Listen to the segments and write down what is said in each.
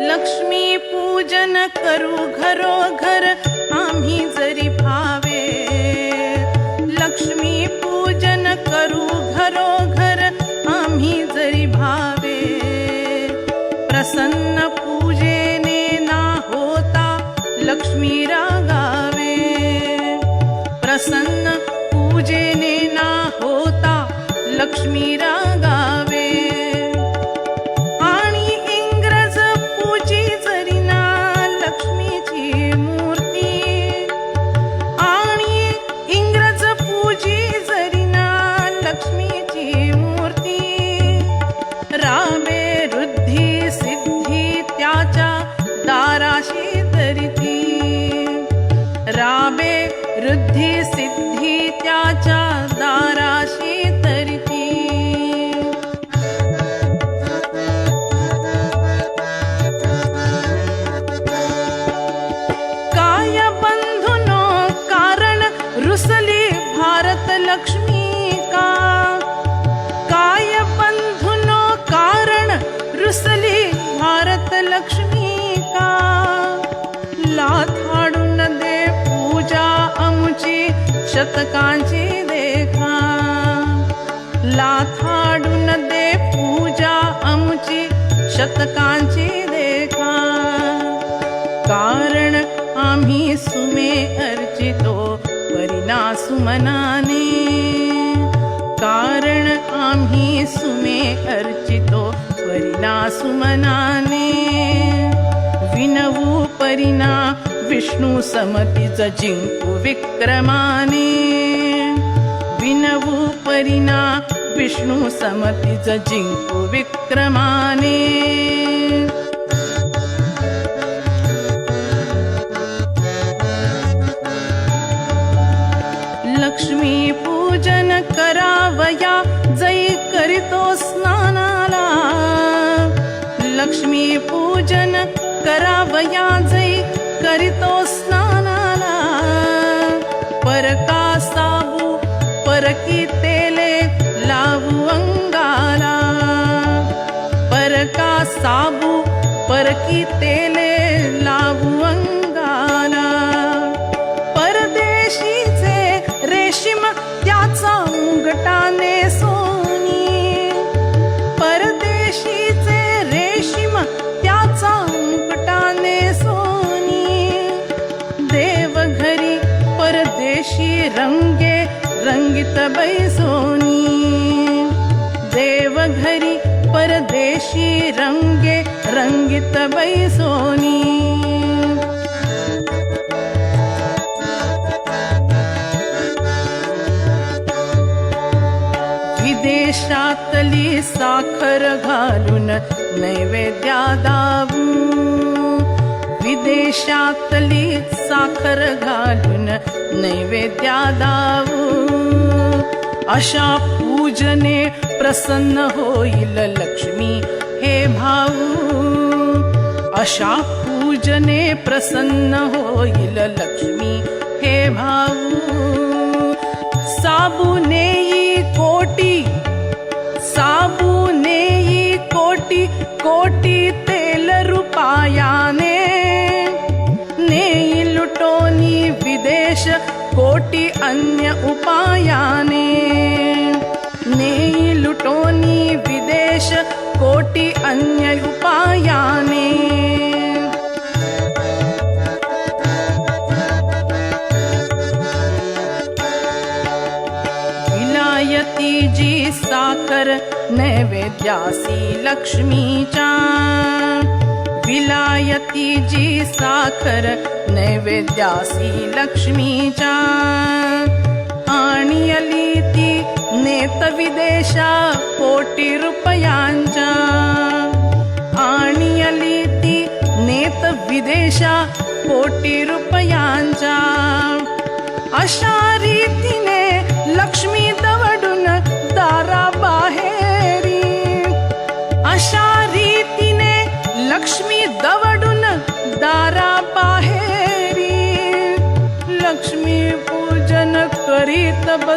लक्ष्मी पूजन करू घरोघर आम्ही जरी भावे लक्ष्मी पूजन करू घरो घर आम्ही जरी भावे. प्रसन्न पूजेने ना होता लक्ष्मी रागावे. प्रसन्न पूजेने ना होता लक्ष्मी रागावे. सिद्धी शतकांची देखा लाथाडून दे पूजा आमची शतकांची देखा कारण आम्ही सुमे अर्चितो परिना सुमनाने कारण आम्ही सुमे अर्चितो परिना सुमनाने विनवू परिणा विष्णू समतीच जिंकू विक्रमाने. विनवू परिणा विष्णू समतीच जिंकू विक्रमाने. करीतो स्नानाला. परका साबू परकी तेले लावू अंगाला. परका साबू परकी तेले रंगे रंगित बैसोनी। देव घरी परदेशी रंगे रंगित बैसोनी। विदेशातली साखर घालून नैवेद्या दावू विदेशातली साखर घालून नैवेद्या दावू अशा पूजने प्रसन्न होईल लक्ष्मी हे भाऊ. अशा पूजने प्रसन्न होईल लक्ष्मी हे भाऊ. साबुने विलायती जी साखर नैवेद्यासी लक्ष्मीच्या विलायती जी साखर नैवेद्यासी लक्ष्मीच्या आणियली ती नेत विदेशा कोटी रुपयांच्या आणियली ती नेत विदेशा कोटी रुपयांच्या अशा रीतीने लक्ष्मी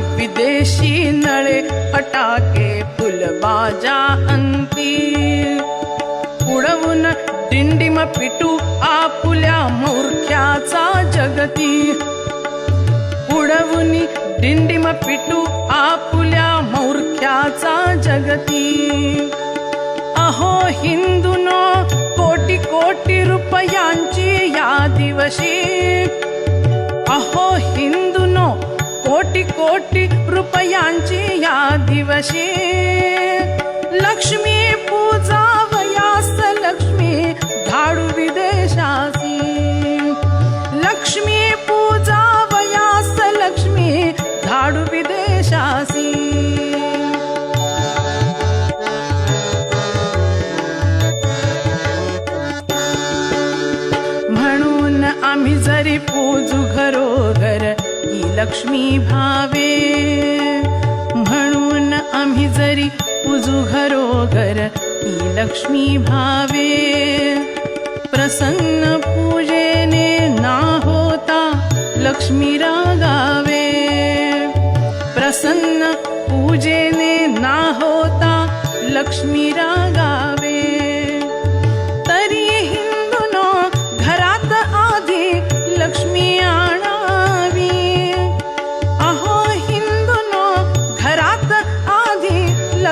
विदेशी नळे फटाके फुलबाजा अंती उडवून दिंडीम पिटू आपुल्या मूर्ख्याचा जगती. उडवून दिंडीम पिटू आपुल्या मूर्ख्याचा जगती. अहो हिंदूनो कोटी कोटी रुपयांची या दिवशी. अहो कोटी रुपयांची या दिवशी. लक्ष्मी पूजा वयास लक्ष्मी धाडू विदेशासी. लक्ष्मी पूजा वयास लक्ष्मी धाडू विदेशासी. म्हणून आम्ही जरी पूजू घरोघर ही लक्ष्मी भावे पूजू लक्ष्मी भावे। प्रसन्न पूजेने ना होता लक्ष्मी रागावे। प्रसन्न पूजेने ना होता लक्ष्मी रागावे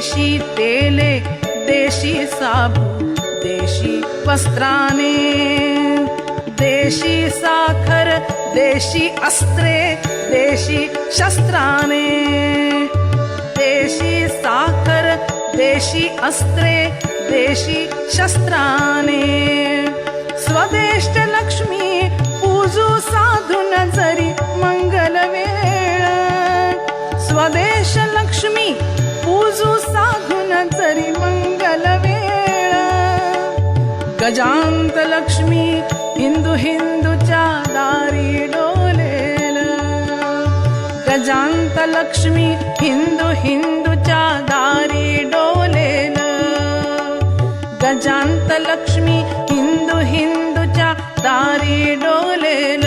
देशी तेले देशी साबू देशी वस्त्राने देशी साखर देशी अस्त्रे देशी शस्त्राने देशी साखर देशी अस्त्रे देशी शस्त्राने। स्वदेष्ट लक्ष्मी पूजू साधून जरी मंगल वेळ स्वदेश साधून तरी मंगल वेळ. गजांत लक्ष्मी हिंदू हिंदूच्या दारी डोलेल. गजांत लक्ष्मी हिंदू हिंदूच्या दारी डोलेल. गजांत लक्ष्मी हिंदू हिंदूच्या दारी डोलेल.